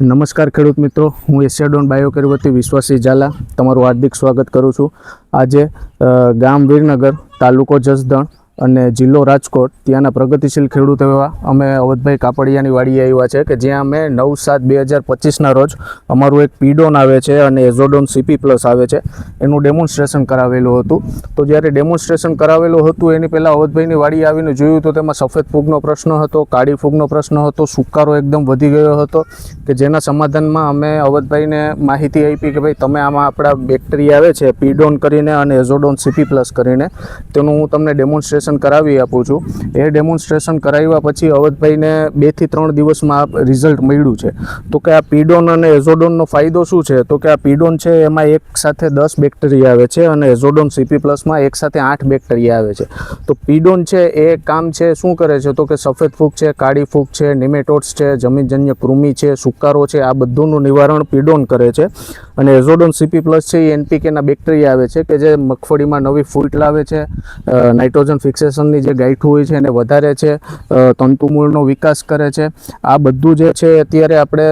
નમસ્કાર ખેડૂત મિત્રો, હું એશિયાડોન બાયોકેર વતી વિશ્વાસી ઝાલા. તમારું હાર્દિક સ્વાગત કરું છું. આજે ગામ વીરનગર તાલુકો જસદણ અને જિલ્લો રાજકોટ, ત્યાંના પ્રગતિશીલ ખેડૂત એવા અમે અવધભાઈ કાપડિયાની વાડીએ આવ્યા છે કે જ્યાં અમે નવ સાત બે હજાર પચીસના રોજ અમારું એક પીડોન આવે છે અને એઝોડોન સીપી પ્લસ આવે છે. એનું ડેમોન્સ્ટ્રેશન કરાવેલું હતું. તો જ્યારે ડેમોન્સ્ટ્રેશન કરાવેલું હતું, એની પહેલાં અવધભાઈની વાડી આવીને જોયું તો તેમાં સફેદ ફૂગનો પ્રશ્ન હતો, કાળી ફૂગનો પ્રશ્ન હતો, સુકારો એકદમ વધી ગયો હતો કે જેના સમાધાનમાં અમે અવધભાઈને માહિતી આપી કે ભાઈ તમે આમાં આપણા બેક્ટેરિયા આવે છે, પીડોન કરીને અને એઝોડોન સીપી પ્લસ કરીને. તેનું હું તમને ડેમોન્સ્ટ્રેશન કરાવી આપું છું. એ ડેમોન્સ્ટ્રેશન કરાવ્યા પછી અવધભાઈને બેથી ત્રણ દિવસમાં રિઝલ્ટ મળ્યું છે. તો કે આ પીડોન અને એઝોડોનનો ફાયદો શું છે? તો કે આ પીડોન છે એમાં એક સાથે દસ બેક્ટેરિયા આવે છે અને એઝોડોન સીપી પ્લસમાં એક સાથે આઠ બેક્ટેરિયા આવે છે. તો પીડોન છે એ કામ છે શું કરે છે? તો કે સફેદ ફૂગ છે, કાળી ફૂગ છે નિમેટોડ્સ છે, જમીનજન્ય કૃમિ છે, સુકારો છે, આ બધુંનું નિવારણ પીડોન કરે છે. અને એઝોડોન સીપી પ્લસ છે એ એનપીકેના બેક્ટેરિયા આવે છે કે જે મગફળીમાં નવી ફૂટ લાવે છે નાઇટ્રોજન નાઇટ્રોજન ફિક્સેશનની જે ગાંઠું હોય છે એને વધારે છે તંતુમૂળનો વિકાસ કરે છે. આ બધું જે છે અત્યારે આપણે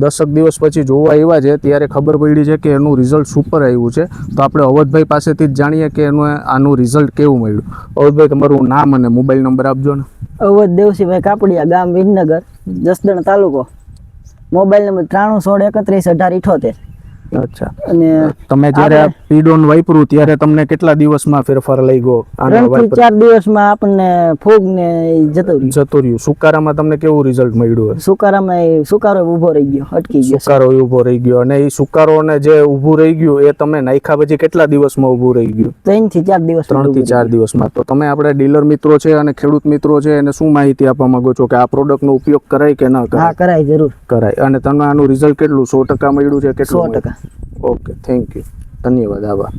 દસક દિવસ પછી જોવા આવ્યા છે, ત્યારે ખબર પડી છે કે એનું રિઝલ્ટ સુપર આવ્યું છે. તો આપણે અવધભાઈ પાસેથી જ જાણીએ કે એનું આનું રિઝલ્ટ કેવું મળ્યું. અવધભાઈ, તમારું નામ અને મોબાઈલ નંબર આપજો ને. અવધ દેવસીભાઈ કાપડિયા ગામ વિનનગર, જસદણ તાલુકો. મોબાઈલ નંબર ત્રાણું સોળ એકત્રીસ અઢાર ઇઠોતેર. અચ્છા. અને તમે જ્યારે પીડોન વાપરું ત્યારે તમને કેટલા દિવસમાં ફેરફાર લઈ ગયો ત્રણથી ચાર દિવસમાં આપણને ફૂગ ને જતું જતો રહ્યું. સુકારામાં તમને કેવું રિઝલ્ટ મળ્યું સુકારામાં સુકારો ઊભો રહી ગયો અટકી ગયો. સુકારો ઊભો રહી ગયો અને એ સુકારો ને જે ઊભું રહી ગયું એ તમે નાખ્યા પછી કેટલા દિવસમાં ઊભું રહી ગયું? ત્રણથી ચાર દિવસ ત્રણથી ચાર દિવસમાં. તો તમે આપણે ડીલર મિત્રો છે અને ખેડૂત મિત્રો છે એને શું માહિતી આપવા માંગો છો? કે આ પ્રોડક્ટનો ઉપયોગ કરાય કે ન કરાય? કરાય જરૂર. કરાય. અને તમને આનું રિઝલ્ટ કેટલું? સો ટકા મળ્યું છે સો ટકા. ઓકે થેન્ક યુ ધન્યવાદ આભાર.